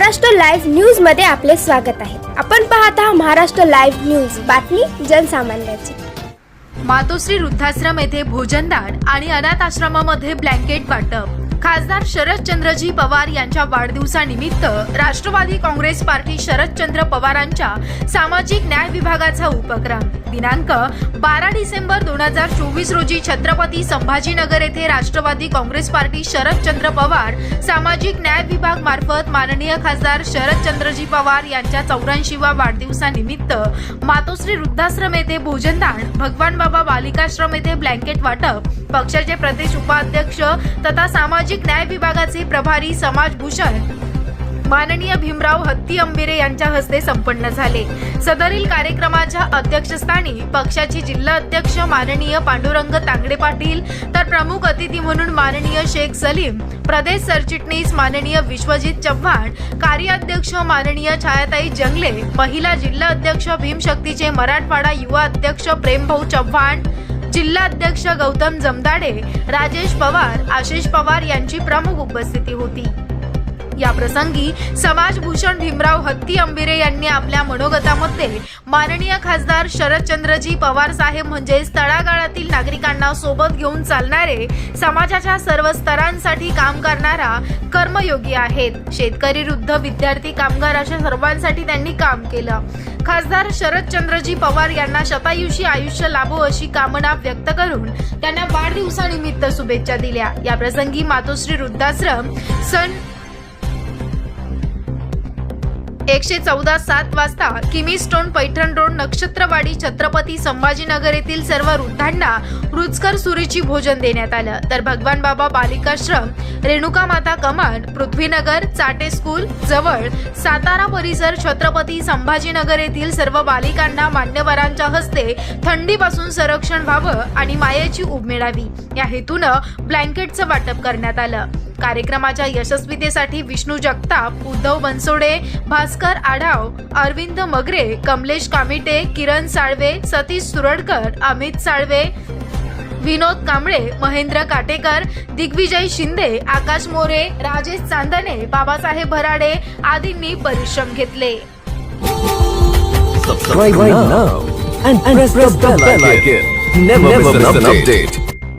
Maharashtra live न्यूजमध्ये आपले स्वागत आहे. आपण पाहत आहात महाराष्ट्र लाईव्ह न्यूज. बातमी जनसामान्याची. मातोश्री वृद्धाश्रम येथे भोजनदान आणि अनाथ आश्रमामध्ये ब्लँकेट वाटप. खासदार शरदचंद्रजी पवार यांच्या वाढदिवसानिमित्त राष्ट्रवादी काँग्रेस पार्टी शरदचंद्र पवारांच्या सामाजिक न्याय विभागाचा उपक्रम. दिनांक बारा डिसेंबर दोन हजार चोवीस रोजी छत्रपती संभाजीनगर येथे राष्ट्रवादी काँग्रेस पार्टी शरदचंद्र पवार सामाजिक न्याय विभाग मार्फत माननीय खासदार शरदचंद्रजी पवार यांच्या चौऱ्याऐंशीवा वाढदिवसानिमित्त मातोश्री वृद्धाश्रम येथे भोजनदान भगवान बाबा बालिकाश्रम येथे ब्लँकेट वाटप पक्षाचे प्रदेश उपाध्यक्ष तथा सामाजिक न्याय विभागाचे प्रभारी समाज भूषण माननीय भीमराव हत्ती अंबिरे यांच्या हस्ते संपन्न झाले. सदरील कार्यक्रमाच्या अध्यक्षस्थानी पक्षाचे जिल्हा अध्यक्ष माननीय पांडुरंग तांगडे पाटील तर प्रमुख अतिथी म्हणून माननीय शेख सलीम प्रदेश सरचिटणीस माननीय विश्वजित चव्हाण कार्याध्यक्ष माननीय छायाताई जंगले महिला जिल्हा अध्यक्ष भीमशक्तीचे मराठवाडा युवा अध्यक्ष प्रेमभाऊ चव्हाण जिल्हाध्यक्ष गौतम जमदाडे राजेश पवार आशिष पवार यांची प्रमुख उपस्थिती होती. या प्रसंगी समाजभूषण भीमराव हत्ती अंबिरे यांनी आपल्या मनोगतामध्ये माननीय खासदार शरदचंद्रजी पवार साहेब म्हणजेच तळागाळातील नागरिकांना सोबत घेऊन चालणारे समाजाच्या सर्व स्तरांसाठी काम करणारा कर्मयोगी आहेत. शेतकरी वृद्ध विद्यार्थी कामगार अशा सर्वांसाठी त्यांनी काम केलं. खासदार शरदचंद्रजी पवार यांना शतायुषी आयुष्य लाभो अशी कामना व्यक्त करून त्यांना वाढदिवसानिमित्त शुभेच्छा दिल्या. या प्रसंगी मातोश्री वृद्धाश्रम सन एकशे चौदा सात वाजता किमी स्टोन पैठण रोड नक्षत्रवाडी छत्रपती संभाजीनगर येथील सर्व वृद्धांना रुचकर सुरीची भोजन देण्यात आलं. तर भगवान बाबा बालिकाश्रम रेणुका माता कमांड पृथ्वीनगर चाटे स्कूल जवळ सातारा परिसर छत्रपती संभाजीनगर येथील सर्व बालिकांना मान्यवरांच्या हस्ते थंडीपासून संरक्षण व्हावं आणि मायेची उब मिळावी. या हेतूनं ब्लँकेटचं वाटप करण्यात आलं. कार्यक्रमाच्या यशस्वीतेसाठी विष्णू जगताप उद्धव बनसोडे भास्कर आढाव अरविंद मगरे कमलेश कामिटे किरण साळवे सतीश सुरडकर अमित साळवे विनोद कांबळे महेंद्र काटेकर दिग्विजय शिंदे आकाश मोरे राजेश चांदणे बाबासाहेब भराडे आदींनी परिश्रम घेतले subscribe now and, press, the bell icon. Never, miss an update.